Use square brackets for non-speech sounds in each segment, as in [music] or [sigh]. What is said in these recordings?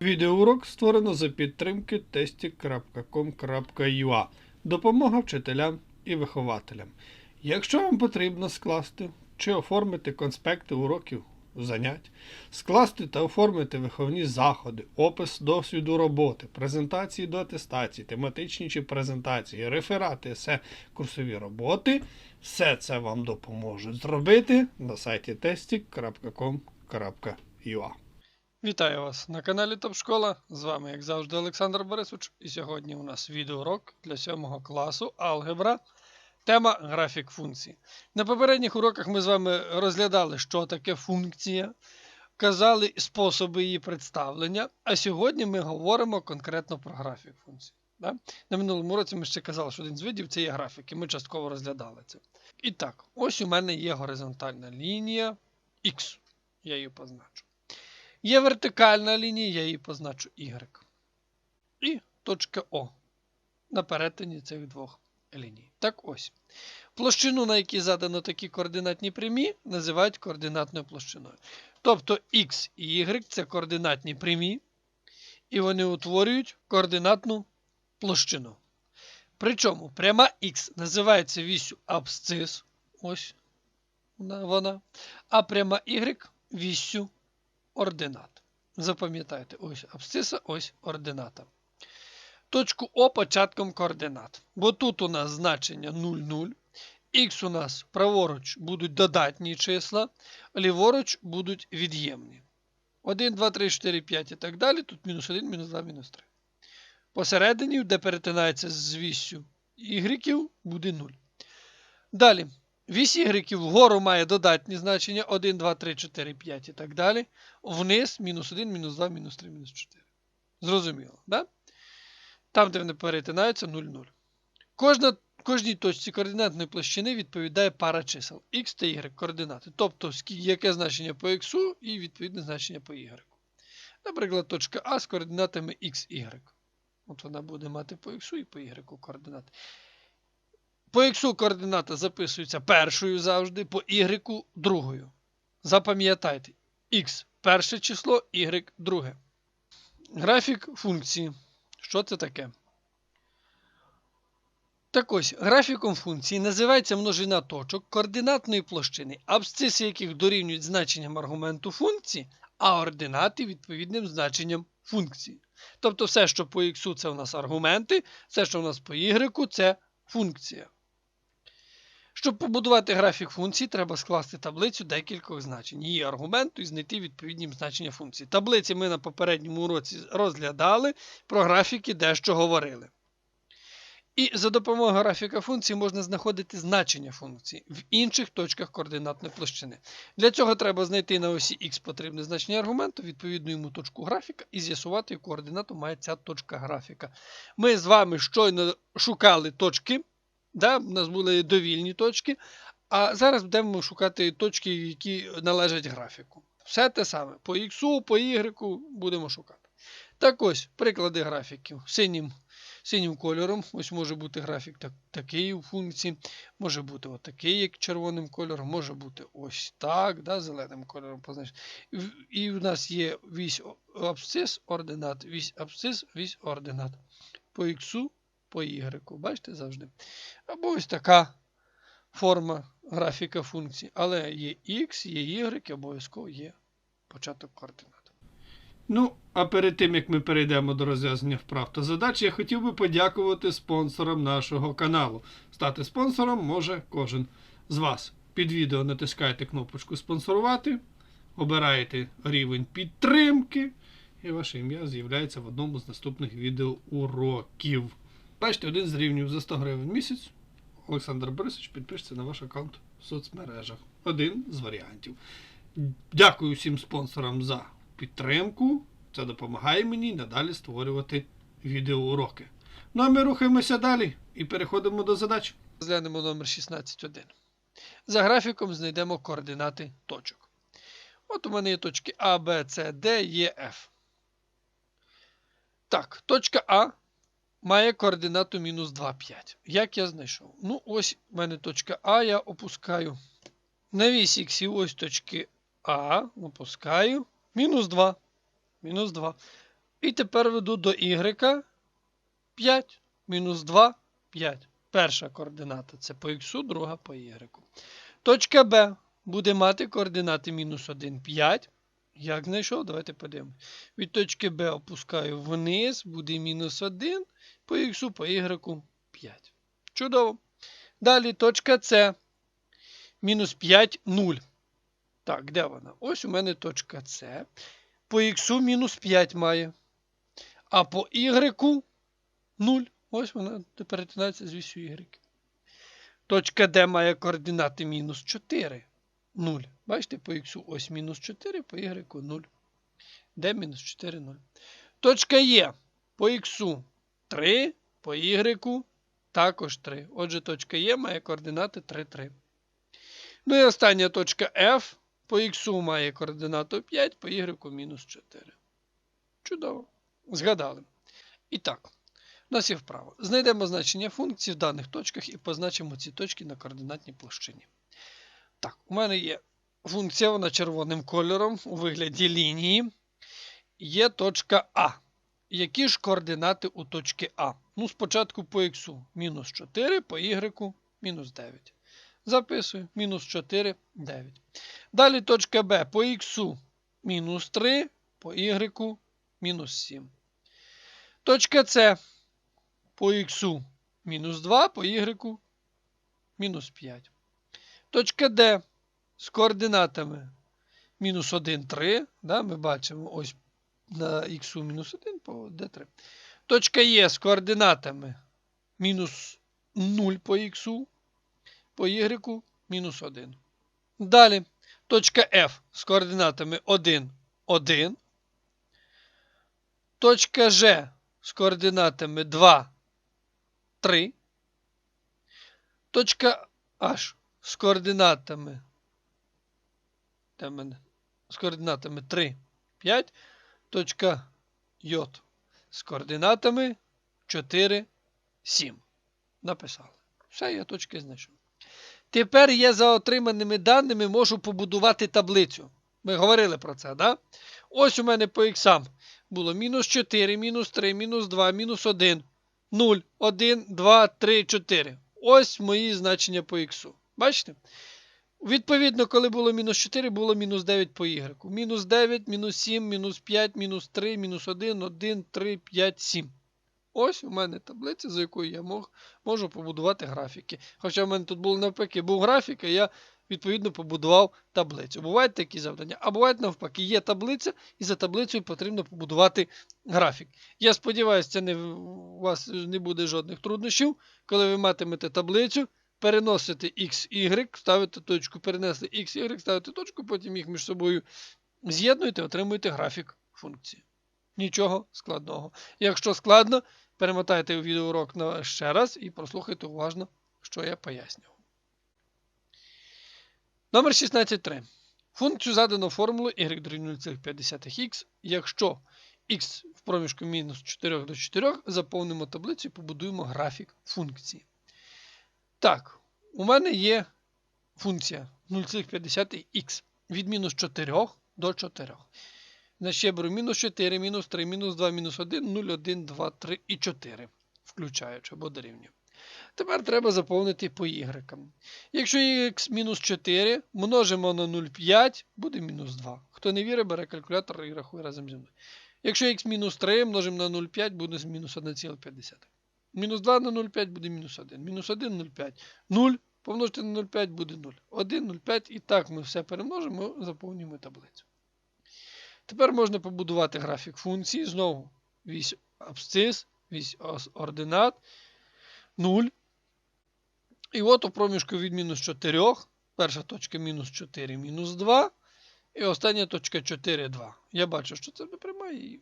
Відеоурок створено за підтримки testy.com.ua. Допомога вчителям і вихователям. Якщо вам потрібно скласти чи оформити конспекти уроків занять, скласти та оформити виховні заходи, опис досвіду роботи, презентації до атестації, тематичні чи презентації, реферати, есе, курсові роботи, все це вам допоможуть зробити на сайті testy.com.ua. Вітаю вас на каналі Топ Школа. З вами, як завжди, Олександр Борисович. І сьогодні у нас відеоурок для 7 класу алгебра. Тема графік функцій. На попередніх уроках ми з вами розглядали, що таке функція, казали способи її представлення. А сьогодні ми говоримо конкретно про графік функцій. Да? На минулому році ми ще казали, що один з видів це є графік, і ми частково розглядали це. І так, ось у мене є горизонтальна лінія X. Я її позначу. Є вертикальна лінія, я її позначу Y. І точка О на перетині цих двох ліній. Так ось. Площину, на якій задано такі координатні прямі, називають координатною площиною. Тобто X і Y це координатні прямі, і вони утворюють координатну площину. Причому пряма X називається вісю абсцис, ось вона, а пряма Y вісю ординат. Запам'ятайте, ось абсциса, ось ордината. Точку О початком координат. Бо тут у нас значення 0, 0. Х у нас праворуч будуть додатні числа, ліворуч будуть від'ємні. 1, 2, 3, 4, 5 і так далі. Тут мінус 1, мінус 2, мінус 3. Посередині, де перетинається з віссю y, буде 0. Далі. Вісь Y вгору має додатні значення 1, 2, 3, 4, 5 і так далі. Вниз мінус 1, мінус 2, мінус 3, мінус 4. Зрозуміло, да? Там, де вони перетинаються, 0, 0. Кожна, кожній точці координатної площини відповідає пара чисел x та y координати. Тобто, яке значення по x і відповідне значення по y. Наприклад, точка А з координатами x, y. От вона буде мати по x і по y координати. По x координата записується першою завжди, по y другою. Запам'ятайте, x перше число, y друге. Графік функції. Що це таке? Так ось, графіком функції називається множина точок координатної площини, абсциси яких дорівнюють значенням аргументу функції, а ординати відповідним значенням функції. Тобто все, що по x це у нас аргументи, все, що у нас по y це функція. Щоб побудувати графік функції, треба скласти таблицю декількох значень, її аргументу і знайти відповідні значення функції. Таблиці ми на попередньому уроці розглядали, про графіки дещо говорили. І за допомогою графіка функції можна знаходити значення функції в інших точках координатної площини. Для цього треба знайти на осі Х потрібне значення аргументу, відповідну йому точку графіка, і з'ясувати, яку координату має ця точка графіка. Ми з вами щойно шукали точки. Да, у нас були довільні точки. А зараз будемо шукати точки, які належать графіку. Все те саме. По X, по Y будемо шукати. Так ось, приклади графіків. Синім, синім кольором. Ось може бути графік так, такий у функції, може бути отакий, як червоним кольором, може бути ось так, да, зеленим кольором позначено. І- в нас є вісь абсцис, ординат, вісь абсцис, вісь ординат. По X, по Y. Бачите завжди. Або ось така форма графіка функції. Але є X, є Y, обов'язково є початок координат. Ну, а перед тим як ми перейдемо до розв'язання вправ та задач, я хотів би подякувати спонсорам нашого каналу. Стати спонсором може кожен з вас. Під відео натискаєте кнопочку спонсорувати, обираєте рівень підтримки, і ваше ім'я з'являється в одному з наступних відеоуроків. Бачите, один з рівнів за 100 гривень в місяць. Олександр Борисович підпишеться на ваш аккаунт в соцмережах. Один з варіантів. Дякую всім спонсорам за підтримку. Це допомагає мені надалі створювати відеоуроки. Ну а ми рухаємося далі і переходимо до задач. Розглянемо номер 16.1. За графіком знайдемо координати точок. От у мене є точки А, Б, С, Д, Е, Ф. Так, точка А має координату мінус 2, 5. Як я знайшов? Ну, ось у мене точка А, я опускаю. На вісь іксів ось точки А, опускаю. Мінус 2. Мінус 2. І тепер веду до y 5. Мінус 2, 5. Перша координата це по х, друга по y. Точка Б буде мати координати мінус 1, 5. Як знайшов? Давайте подивимось. Від точки Б опускаю вниз, буде мінус 1, по х, по y 5. Чудово. Далі точка С. Мінус 5, 0. Так, де вона? Ось у мене точка С. По х мінус 5 має. А по y 0. Ось вона перетинається з вісю y. Точка D має координати мінус 4. 0. Бачите, по х ось мінус 4, по y 0. D мінус 4, 0. Точка Е по х 3, по y також 3. Отже, точка Е має координати 3, 3. Ну і остання точка F по х має координату 5, по y мінус 4. Чудово. Згадали. І так, у нас є вправо. Знайдемо значення функції в даних точках і позначимо ці точки на координатній площині. Так, у мене є функція, вона червоним кольором у вигляді лінії. Є точка А. Які ж координати у точки А? Ну, спочатку по х мінус 4, по y мінус 9. Записую мінус 4, 9. Далі точка Б по х мінус 3, по y мінус 7. Точка С по х мінус 2, по y мінус 5. Точка Д з координатами мінус 1, 3. Да, ми бачимо ось на х мінус 1 по d3. Точка Е з координатами мінус 0 по х, по y мінус 1. Далі точка F з координатами 1, 1. Точка Ж з координатами 2, 3. Точка H з координатами. Де мене? З координатами 3, 5. Точка J з координатами 4, 7. Написали. Все, я точки знайшов. Тепер я за отриманими даними можу побудувати таблицю. Ми говорили про це, да? Ось у мене по іксам було мінус 4, мінус 3, мінус 2, мінус 1, 0, 1, 2, 3, 4. Ось мої значення по іксу. Бачите? Відповідно, коли було мінус 4, було мінус 9 по y. Мінус 9, мінус 7, мінус 5, мінус 3, мінус 1, 1, 3, 5, 7. Ось у мене таблиця, за якою я мог, можу побудувати графіки. Хоча в мене тут було навпаки, був графік, а я відповідно побудував таблицю. Бувають такі завдання, а бувають навпаки, є таблиця, і за таблицею потрібно побудувати графік. Я сподіваюся, це не, у вас не буде жодних труднощів, коли ви матимете таблицю. Переносите x, y, ставите точку, перенесли x, y, ставите точку, потім їх між собою з'єднуєте, отримуєте графік функції. Нічого складного. Якщо складно, перемотайте відеоурок ще раз і прослухайте уважно, що я пояснював. Номер 16.3. Функцію задано формулою y дорівнює 0,5х, якщо x в проміжку мінус 4 до 4, заповнимо таблицю і побудуємо графік функції. Так, у мене є функція 0,5х від мінус 4 до 4. Значить, я мінус 4, мінус 3, мінус 2, мінус 1, 0, 1, 2, 3 і 4, включаючи або дорівнює. Тепер треба заповнити по y. Якщо х мінус 4 множимо на 0,5, буде мінус 2. Хто не вірить, бере калькулятор і рахує разом зі мною. Якщо х мінус 3 множимо на 0,5, буде мінус 1,5. Мінус 2 на 0,5 буде мінус 1. Мінус 1 0,5. 0 помножити на 0,5 буде 0. 1, 0,5 і так ми все перемножимо, заповнюємо таблицю. Тепер можна побудувати графік функції. Знову вісь абсцис, вісь ординат 0. І от у проміжку від мінус 4, перша точка мінус 4, мінус 2. І остання точка 4, 2. Я бачу, що це пряма і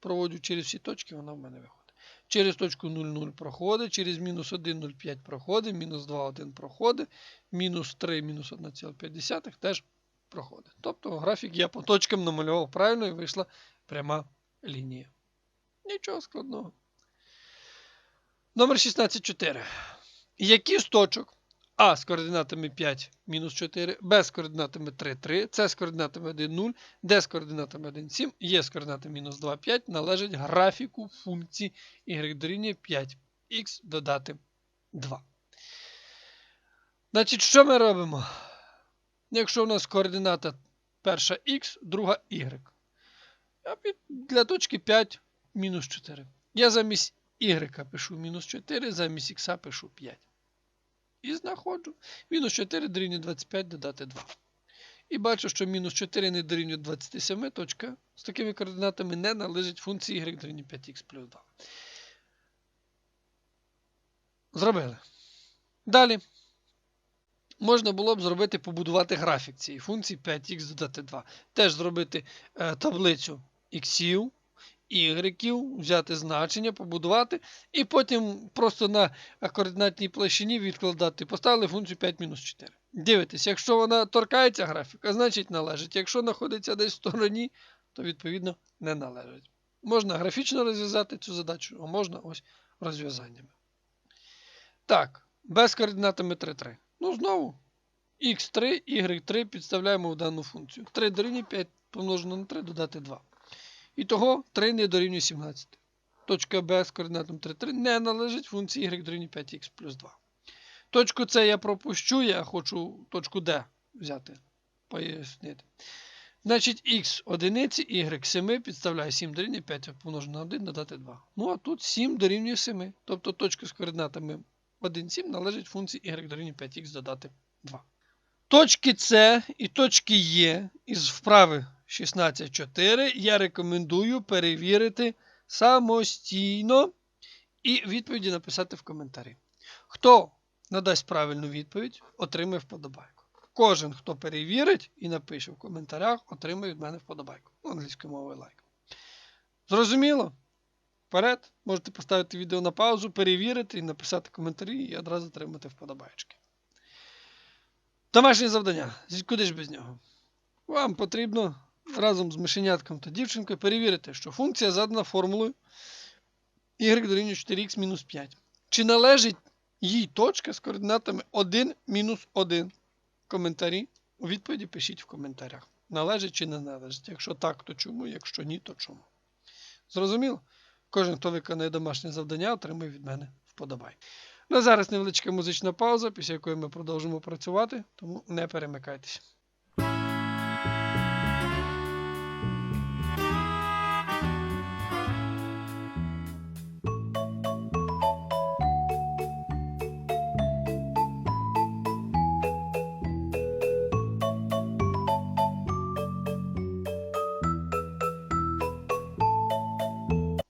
проводжу через всі точки, вона в мене виходить. Через точку 0, 0 проходить, через мінус 1,05 проходить, мінус 2, 1 проходить, мінус 3, мінус 1,5 теж проходить. Тобто графік я по точкам намалював правильно і вийшла пряма лінія. Нічого складного. Номер 16.4. Які з точок А з координатами 5 мінус 4, Б з координатами 3, 3, С з координатами 1, 0, Д з координатами 1, 7, Є з координатами мінус 2, 5 належить графіку функції y дорівнює 5х додати 2. Значить, що ми робимо? Якщо у нас координата перша х, друга y. Для точки 5 мінус 4. Я замість y пишу мінус 4, замість х пишу 5. І знаходжу. Мінус 4 дорівнює 25 додати 2. І бачу, що мінус 4 не дорівнює 27, точка з такими координатами не належить функції y дорівнює 5х плюс 2. Зробили. Далі. Можна було б зробити, побудувати графік цієї функції 5х додати 2. Теж зробити е, таблицю іксів, ігреків, взяти значення, побудувати, і потім просто на координатній площині відкладати. Поставили функцію 5 мінус 4. Дивитесь, якщо вона торкається графіка, значить належить. Якщо знаходиться десь в стороні, то відповідно не належить. Можна графічно розв'язати цю задачу, а можна ось розв'язаннями. Так, без координатами 3, 3. Ну, знову. x3, y3 підставляємо в дану функцію. 3 дорівнює 5 помножено на 3 додати 2. І того 3 не дорівнює 17. Точка B з координатом 3, 3 не належить функції y дорівнює 5х плюс 2. Точку С я пропущу, я хочу точку D взяти, пояснити. Значить, x одиниці, y 7 підставляє 7 дорівнює 5 помножено на 1 додати 2. Ну а тут 7 дорівнює 7. Тобто точка з координатами 1, 7 належить функції y дорівнює 5х додати 2. Точки С і точки Е із вправи 16.4 я рекомендую перевірити самостійно і відповіді написати в коментарі. Хто надасть правильну відповідь, отримає вподобайку. Кожен, хто перевірить і напише в коментарях, отримає від мене вподобайку. Англійською мовою лайк. Зрозуміло? Вперед, можете поставити відео на паузу, перевірити і написати коментарі і одразу отримати вподобайки. Домашнє завдання. Куди ж без нього? Вам потрібно разом з мишенятком та дівчинкою перевірити, що функція задана формулою y дорівнює 4х мінус 5. Чи належить їй точка з координатами 1 мінус 1? Коментарі. У відповіді пишіть в коментарях. Належить чи не належить. Якщо так, то чому? Якщо ні, то чому. Зрозуміло? Кожен, хто виконає домашнє завдання, отримує від мене вподобай. Ну зараз невеличка музична пауза, після якої ми продовжимо працювати, тому не перемикайтеся.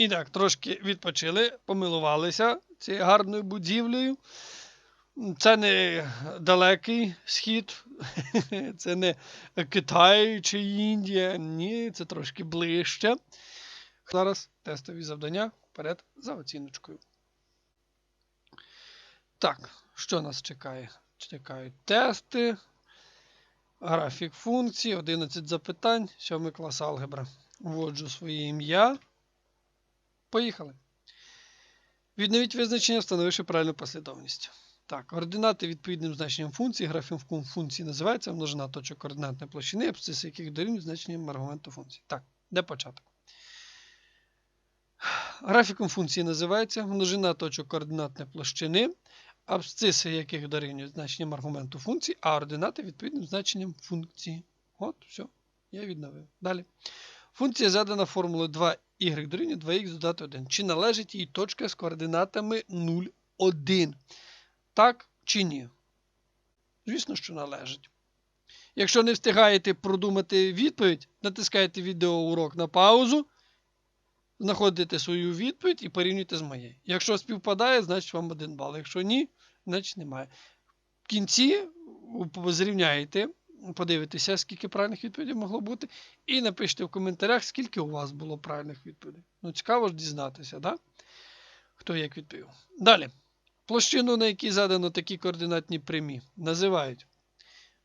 І так, трошки відпочили, помилувалися цією гарною будівлею. Це не далекий схід, [laughs] це не Китай чи Індія. Ні, це трошки ближче. Зараз тестові завдання вперед за оціночкою. Так, що нас чекає? Чекають тести, графік функцій, 11 запитань, 7 клас алгебра. Вводжу своє ім'я. Поїхали. Відновіть визначення, встановивши правильну послідовність. Так, координати відповідним значенням функції, графіком функції називається множина точок координатної площини, абсциси яких дорівнюють значенням аргументу функції. Так, де початок? Графіком функції називається множина точок координатної площини, абсциси яких дорівнюють значенням аргументу функції, а ординати відповідним значенням функції. От, все, я відновив. Далі. Функція задана формулою 2y дорівнює 2х додати 1. Чи належить їй точка з координатами 0, 1? Так чи ні? Звісно, що належить. Якщо не встигаєте продумати відповідь, натискаєте відеоурок на паузу, знаходите свою відповідь і порівнюйте з моєю. Якщо співпадає, значить вам 1 бал. Якщо ні, значить немає. В кінці зрівняєте, подивитеся, скільки правильних відповідей могло бути, і напишіть в коментарях, скільки у вас було правильних відповідей. Ну, цікаво ж дізнатися, да? хто як відповів. Далі. Площину, на якій задано такі координатні прямі, називають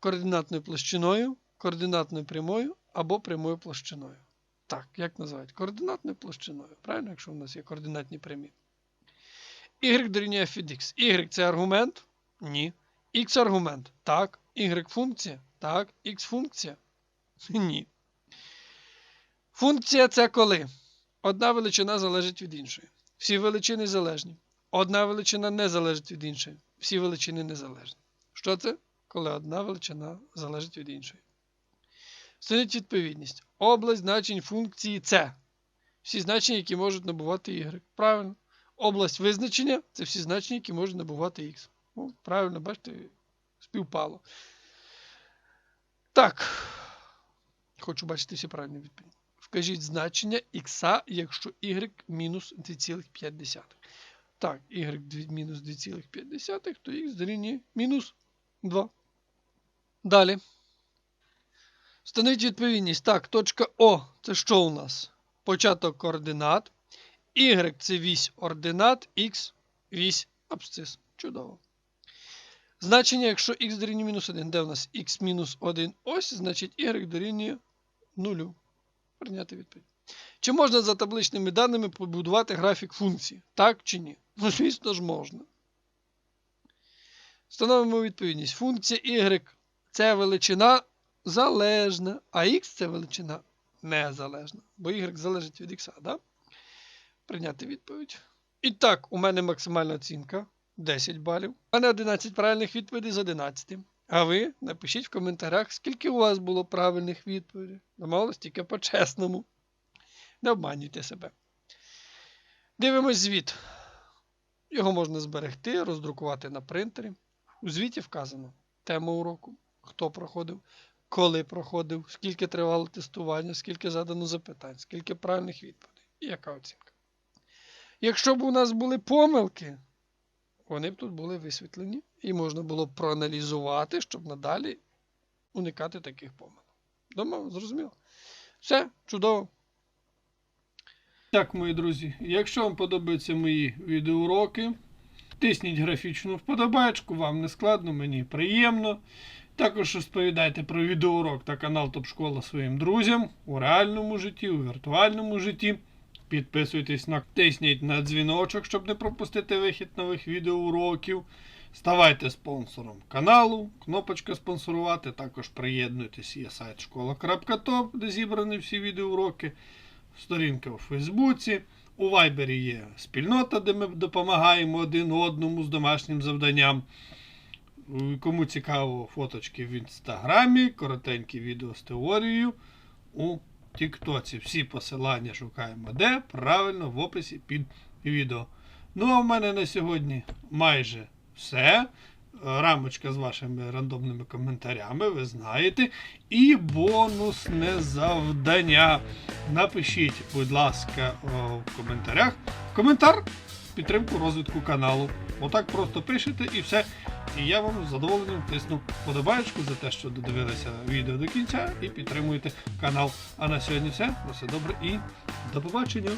координатною площиною, координатною прямою або прямою площиною. Так, як називають? Координатною площиною. Правильно, якщо у нас є координатні прямі. Y дорівнює f від x. Y це аргумент? Ні. X аргумент. Так. Y функція. Так. X функція. [laughs] Ні. Функція це коли одна величина залежить від іншої. Всі величини залежні. Одна величина не залежить від іншої. Всі величини незалежні. Що це? Коли одна величина залежить від іншої. Встановіть відповідність. Область значень функції С. Всі значення, які можуть набувати Y. Правильно. Область визначення це всі значення, які можуть набувати X. Ну, правильно, бачите, співпало. Так. Хочу бачити всі правильні відповіді. Вкажіть значення х, якщо y мінус 2,5. Так, y мінус 2,5, то x дорівнює мінус 2. Далі. Встановіть відповідність. Так, точка О це що у нас? Початок координат. Y це вісь ординат, X вісь абсцис. Чудово. Значення, якщо x дорівнює мінус 1, де у нас x мінус 1 ось, значить y дорівнює 0. Прийняти відповідь. Чи можна за табличними даними побудувати графік функції? Так чи ні? Ну, звісно ж, можна. Встановимо відповідність. Функція y це величина залежна, а x це величина незалежна. Бо y залежить від x, да? Прийняти відповідь. І так, у мене максимальна оцінка 10 балів. У мене 11 правильних відповідей з 11. А ви напишіть в коментарях, скільки у вас було правильних відповідей. Домовились тільки по-чесному. Не обманюйте себе. Дивимось звіт. Його можна зберегти, роздрукувати на принтері. У звіті вказано тема уроку, хто проходив, коли проходив, скільки тривало тестування, скільки задано запитань, скільки правильних відповідей і яка оцінка. Якщо б у нас були помилки, вони б тут були висвітлені і можна було б проаналізувати, щоб надалі уникати таких помилок. Думаю, зрозуміло. Все, чудово. Так, мої друзі, якщо вам подобаються мої відеоуроки, тисніть графічну вподобайку, вам не складно, мені приємно. Також розповідайте про відеоурок та канал Топ Школа своїм друзям у реальному житті, у віртуальному житті. Підписуйтесь на тисніть на дзвіночок, щоб не пропустити вихід нових відеоуроків. Ставайте спонсором каналу, кнопочка спонсорувати. Також приєднуйтесь, є сайт школа.топ, де зібрані всі відеоуроки сторінка у Фейсбуці. У Вайбері є спільнота, де ми допомагаємо один одному з домашнім завданням. Кому цікаво, фоточки в інстаграмі, коротенькі відео з теорією у Тіктоці. Всі посилання шукаємо де? Правильно в описі під відео. Ну а в мене на сьогодні майже все. Рамочка з вашими рандомними коментарями, ви знаєте. І бонусне завдання. Напишіть, будь ласка, в коментарях. Коментар підтримку розвитку каналу. Отак просто пишете і все. І я вам з задоволенням тисну подобаєчку за те, що додивилися відео до кінця і підтримуєте канал. А на сьогодні все. На все добре і до побачення.